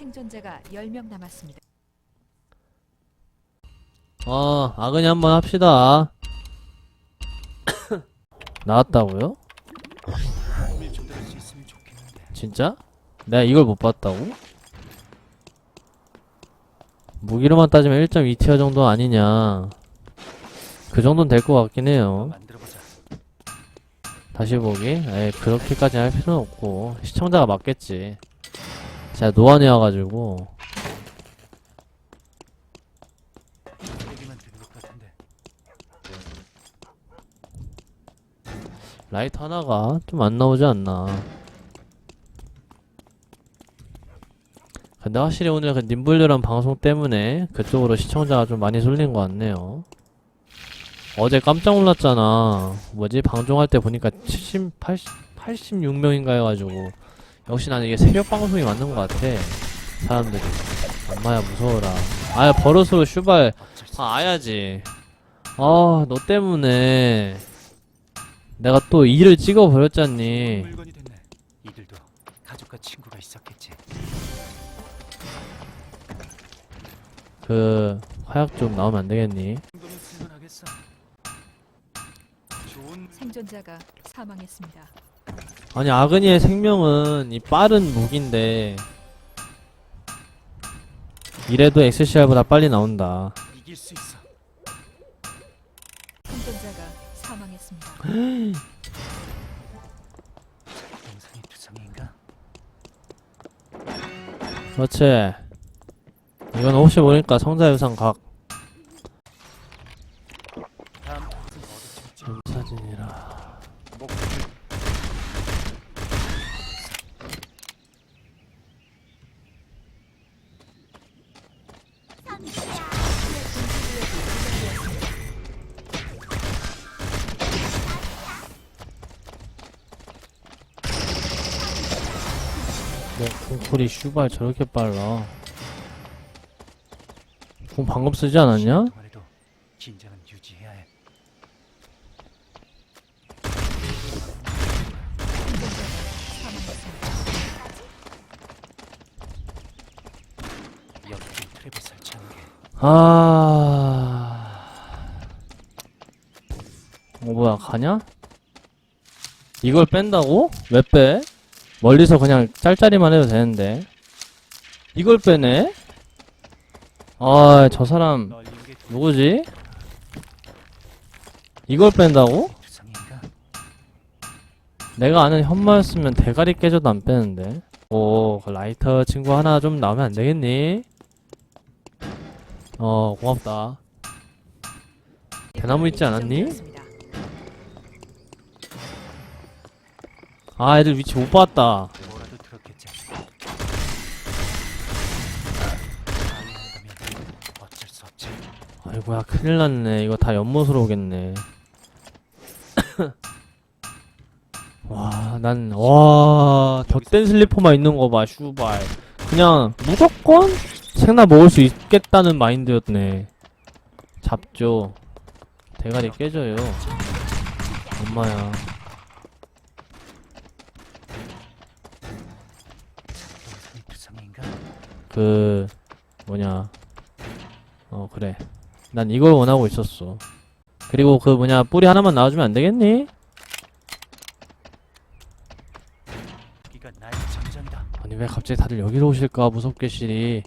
생존자가 10명 남았습니다. 어, 아그니 한번 합시다. 나왔다고요? 진짜? 내가 이걸 못 봤다고? 무기로만 따지면 1.2티어 정도 아니냐. 그 정도는 될 것 같긴 해요. 다시 보기? 에이, 그렇게까지 할 필요는 없고. 시청자가 맞겠지. 제가 것 같은데. 라이트 하나가 좀 안 나오지 않나. 근데 확실히 오늘 그 님블류란 방송 때문에 그쪽으로 시청자가 좀 많이 쏠린 것 같네요. 어제 깜짝 놀랐잖아. 뭐지? 방송할 때 보니까 70, 80, 86명인가 해가지고. 역시 나는 이게 새벽 방송이 맞는 것 같아. 사람들이. 엄마야 무서워라. 아야 버릇으로 슈발. 아, 아야지. 아, 너 때문에. 내가 또 일을 찍어 버렸잖니. 물건이 됐네. 이들도 가족과 친구가 있었겠지. 그, 화약 좀 나오면 안 되겠니? 정도면 쓸만하겠어. 좋은 생존자가 사망했습니다. 아니, 아그니의 생명은 이 빠른 무기인데, 이래도 XCR보다 빨리 나온다. 이길 수 있어. 생존자가 사망했습니다. 그렇지. 이건 혹시 모르니까 각. 다음 곳은 어디 찍지? 사진이라. 목표를 궁쿨이 슈발 저렇게 빨라. 궁 방금 쓰지 않았냐? 아. 어, 뭐야, 가냐? 이걸 뺀다고? 왜 빼? 멀리서 그냥 짤짤이만 해도 되는데. 이걸 빼네? 아, 저 사람, 누구지? 이걸 뺀다고? 내가 아는 현마였으면 대가리 깨져도 안 빼는데. 오, 그 라이터 친구 하나 좀 나오면 안 되겠니? 어, 고맙다. 대나무 있지 않았니? 아, 애들 위치 못 봤다. 뭐라도 들었겠지. 방해한다면 어쩔 수 없지. 아이고야, 큰일 났네. 이거 다 연못으로 오겠네. 와, 난, 와, 덧댄 슬리퍼만 있는 거 봐, 슈발. 그냥, 무조건 생나 먹을 수 있겠다는 마인드였네. 잡죠. 대가리 깨져요. 엄마야. 영상이 두성인가? 그, 뭐냐. 어, 그래. 난 이걸 원하고 있었어. 그리고 그 뭐냐, 뿌리 하나만 나와주면 안 되겠니? 아니, 왜 갑자기 다들 여기로 오실까, 무섭게 시리.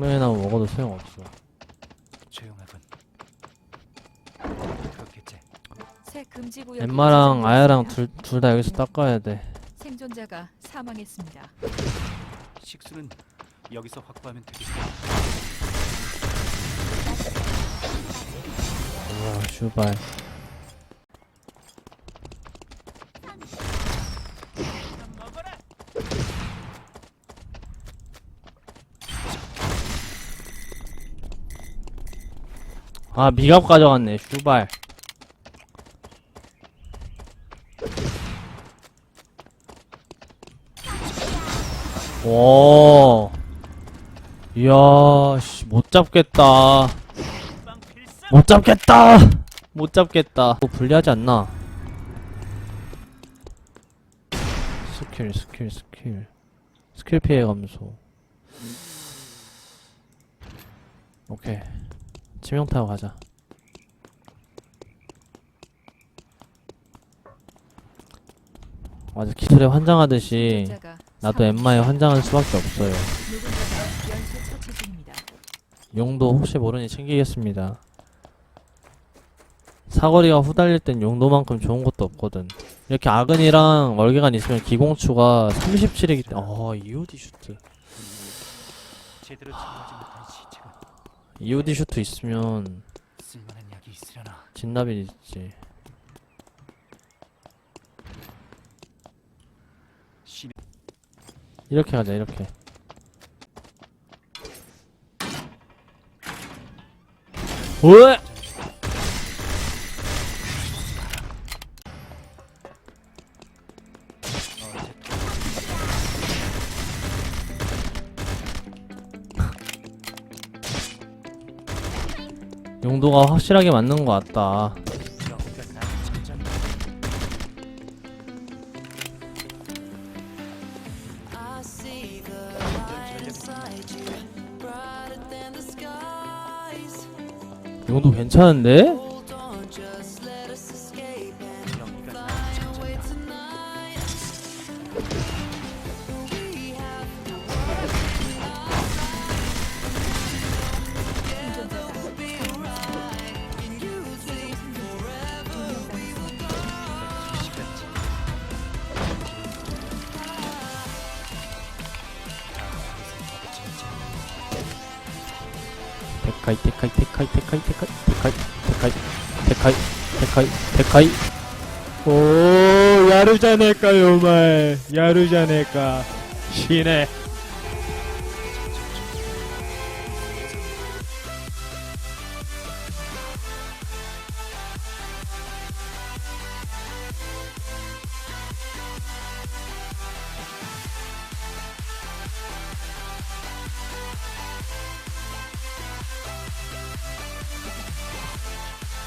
나무 먹어도 소용없어. 조용하군. 그렇겠지. 새 금지 구역이 엠마랑. 아야랑 둘, 둘 다 여기서 닦아야 돼. 생존자가 사망했습니다. 식수는 여기서 확보하면 되겠다. 우와, 슈발. 아, 미갑 가져갔네, 슈발. 오. 이야, 씨, 못 잡겠다. 못 잡겠다! 못 잡겠다. 뭐 불리하지 않나? 스킬, 스킬, 스킬. 스킬 피해 감소. 오케이. 치명 타고 가자. 맞아, 기술에 환장하듯이 나도 엠마에 환장할 수밖에 없어요. 용도 혹시 모르니 챙기겠습니다. 사거리가 후달릴 땐 용도만큼 좋은 것도 없거든. 이렇게 아근이랑 월계관 있으면 기공추가 37이기 때문에 어 EOD 슈트 시체가 EOD 슈트 있으면 쓸만한 약이 있으려나? 진납이 있지. 심 이렇게 가자 이렇게. 오 용도가 확실하게 맞는 것 같다 용도 괜찮은데? 데카이 데카이 데카이 데카이 데카이 데카이 데카이 데카이 데카이 데카이 오 야르자네까 요말 야르자네까 시네